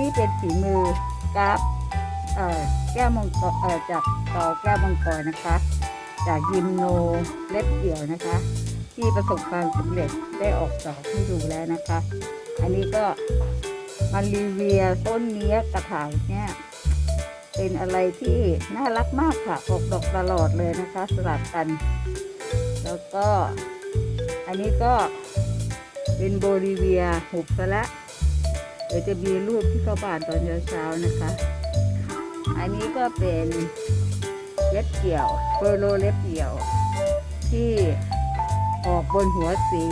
นี้เป็นฝีมือกราฟแก้วมังกรเอ่อจากตอแก้วมังกรนะคะ จากยิมโนเล็บเกี่ยวนะคะ ที่ประสบความสำเร็จได้ออกดอกให้ดูแล้วนะคะ อันนี้ก็มารีเวียต้นเนี้ยกระถางเนี่ยเป็นอะไรที่น่ารักมากค่ะออกดอกตลอดเลยนะคะ สลับกัน แล้วก็อันนี้ก็เป็นโบลิเวียหุบซะละ เดี๋ยวจะมีรูปที่เขาบานตอนเช้าๆนะคะ อันนี้ก็เป็นเล็บเกี่ยวเฟอร์โรเล็บเกี่ยว ที่ออกบนหัวสี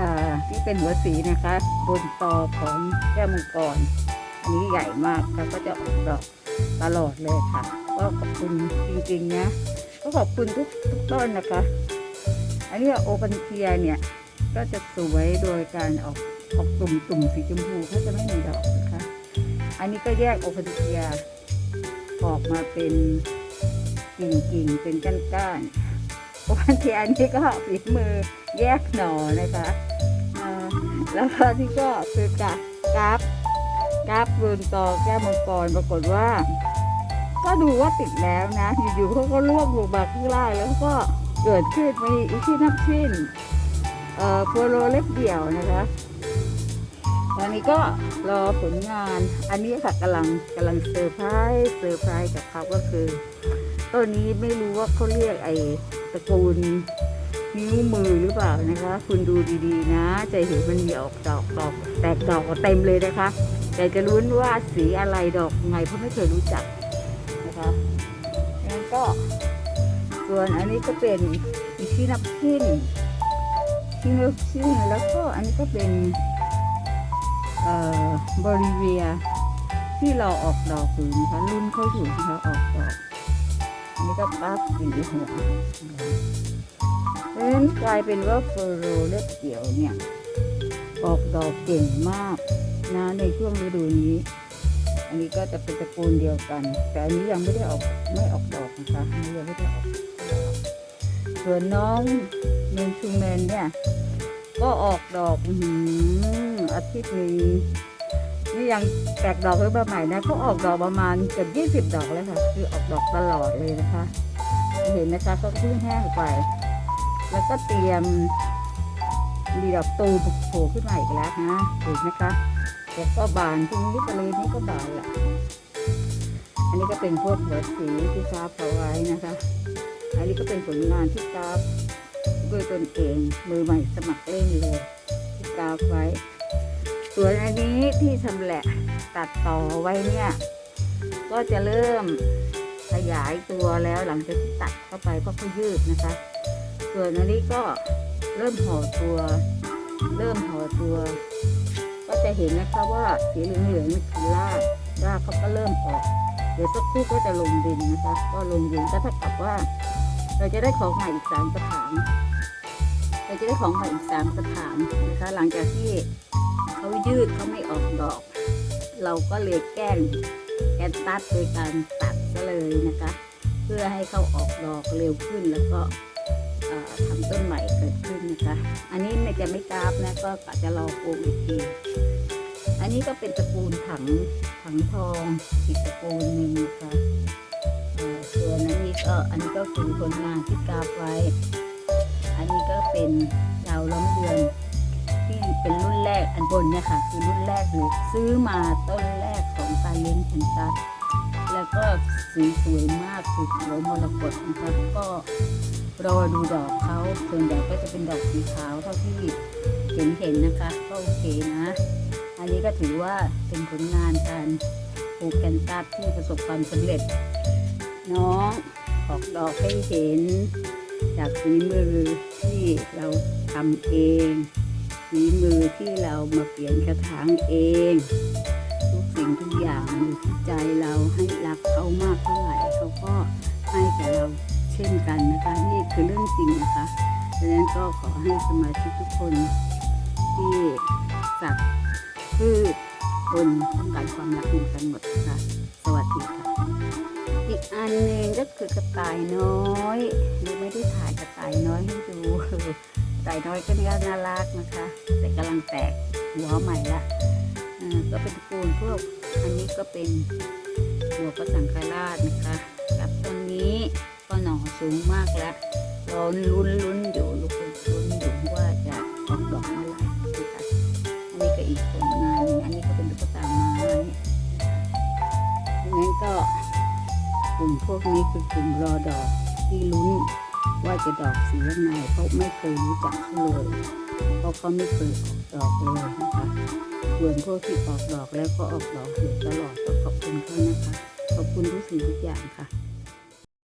อ่าที่เป็นหัวสีนะคะ บนตอของแก้มังกร อันนี้ใหญ่มากแล้วก็จะออกดอกตลอดเลยค่ะ ก็ขอบคุณจริงๆนะก็ขอบคุณทุกทุกต้นนะคะ อันนี้โอปันเทียเนี่ย ก็จะสวยโดยการออก ออกตุ่มตุ่มๆสีชมพูเขาจะไม่มีดอกนะคะ อันนี้ก็แยกโอปันเทียออกมาเป็นกิ่งกิ่งๆเป็นก้านก้านๆโอปันเทียอันนี้ก็ฝีมือแยกหน่อนะคะแล้วก็ที่ก็คือกากราฟกราฟเรุนตอแก้มังกรปรากฏว่า ก็ดูว่าติดแล้วนะ อยู่ๆเขาก็ล่วงลงมาข้างล่างแล้วก็เกิดขึ้นมีอีกที่นับชิ้นเอ่อโฟโลเล็กเดี่ยวนะคะ ตอนนี้ก็รอผลงาน อันนี้ค่ะกำลังกำลังเซอร์ไพรส์เซอร์ไพรส์กับเขาก็คือต้นนี้ไม่รู้ว่าเขาเรียกไอ้ตระกูลนิ้วมือหรือเปล่านะคะ คุณดูดีๆนะ จะเห็นมันมีออกดอกดอกแตกดอกเต็มเลยนะคะแต่จะรู้ว่าสีอะไรดอกไงเพราะไม่เคยรู้จักนะคะแล้วก็ ส่วนอันนี้ก็เป็นอีนับชิ้นที่นับชิ้นแล้วก็อันนี้ก็เป็น บริเวียที่เราออกดอกอยู่นะคะรุ่นเขาอยู่นะคะออกดอกอันนี้ก็ปั๊บสีหัวเพราะฉะนั้นกลายเป็นว่าเฟอร์โรเล็บเกี่ยวเนี่ย ออกดอกเก่งมากนะในช่วงฤดูนี้ อันนี้ก็จะเป็นตระกูลเดียวกัน แต่อันนี้ยังไม่ได้ออกไม่ออกดอกนะคะอันนี้ยังไม่ได้ออกดอกส่วนน้องเมนชูแมนเนี่ย ก็ออกดอกอือหืออาทิตย์นี้นี่ยังแตกดอกหรือเปล่าใหม่นะก็ออกดอกประมาณเกือบยี่สิบดอกแล้วค่ะ คือออกดอกตลอดเลยนะคะ เห็นนะคะก็เพิ่งแห้งไป แล้วก็เตรียมมีดอกตูมโผล่ขึ้นมาอีกแล้วนะเห็นไหมคะเดี๋ยวก็บานตรงนี้ไปเลยนี่ก็บานละอันนี้ก็เป็นพวกหัวสีที่กราฟเอาไว้นะคะ อันนี้ก็เป็นผลงานที่กราฟ ด้วยตนเองมือใหม่สมัครเล่นเลยที่กราฟไว้ ส่วนอันนี้ที่ชำแหละตัดต่อไว้เนี่ย ก็จะเริ่มขยายตัวแล้วหลังจากที่ตัดเข้าไปก็เขายืดนะคะ ส่วนอันนี้ก็เริ่มห่อตัว เริ่มห่อตัว ก็จะเห็นนะคะว่าสีเหลืองๆนี่คือรากรากเขาก็เริ่มออก เดี๋ยวสักครู่ก็จะลงดินนะคะ ก็ลงดินก็เท่ากับว่า เราจะได้ของใหม่อีกสามกระถาง เราจะได้ของใหม่อีกสามกระถางนะคะหลังจากที่เขายืดเขาไม่ออกดอก เราก็เลยแกล้งแกนตัดโดยการตัดก็เลยนะคะ เพื่อให้เขาออกดอกเร็วขึ้นแล้วก็ทำต้นใหม่เกิดขึ้นนะคะ อันนี้เนี่ยจะไม่กราฟนะก็จะรอโกงอีกที อันนี้ก็เป็นตระกูลถังถังทองอีกตระกูลหนึ่งนะคะส่วนอันนี้ก็อันนี้ก็คือผลงานที่กราฟไว้ อันนี้ก็เป็นดาวล้อมเดือน ที่เป็นรุ่นแรกอันบนเนี่ยค่ะคือรุ่นแรกเลยซื้อมาต้นแรกของการเลี้ยงแคนตัสแล้วก็สีสวยมากคือเขียวมรกตนะคะก็รอดูดอกเขาส่วนใหญ่ก็จะเป็นดอกสีขาวเท่าที่เห็นเห็นนะคะ ก็โอเคนะ อันนี้ก็ถือว่าเป็นผลงานการปลูกแคนตัสที่ประสบความสำเร็จ น้องออกดอกให้เห็น จากฝีมือที่เราทำเองฝีมือที่เรามาเปลี่ยนกระถางเอง ทุกสิ่งทุกอย่างอยู่ที่ใจเราให้รักเขามากเท่าไหร่เขาก็ให้กับเราเช่นกันนะคะ นี่คือเรื่องจริงนะคะดังนั้นก็ขอให้สมาชิกทุกคนที่สัตว์พืชคนต้องการความรักเหมือนกันหมดนะคะ วัสดีค่ะ อีกอันหนึ่งก็คือกระต่ายน้อยยังไม่ได้ถ่ายกระต่ายน้อยให้ดูกระต่ายน้อยก็น่ารักนะคะ แต่กำลังแตกหัวใหม่ละอ่าก็เป็นตระกูลพวกอันนี้ก็เป็นหัวประสังฆราชนะคะกับต้นนี้ก็หน่อสูงมากแล้วราลุ้นลุ้นอยู่ลูกลุ้นอยู่ว่าจะออกดอกเมื่อไหร่นะคะอันนี้ก็อีกผลงานหนึ่งอันนี้ก็เป็นตุ๊กตา ดังนั้นก็กลุ่มพวกนี้คือกลุ่มรอดอกที่ลุ้นว่าจะดอกสียังไงเพราะไม่เคยรู้จักเขาเลยเพราะเขาไม่เคยออกดอกเลยนะคะส่วนพวกที่ออกดอกแล้วก็ออกดอกอยู่ตลอดก็ขอบคุณเขานะคะขอบคุณทุกสิ่งทุกอย่างค่ะ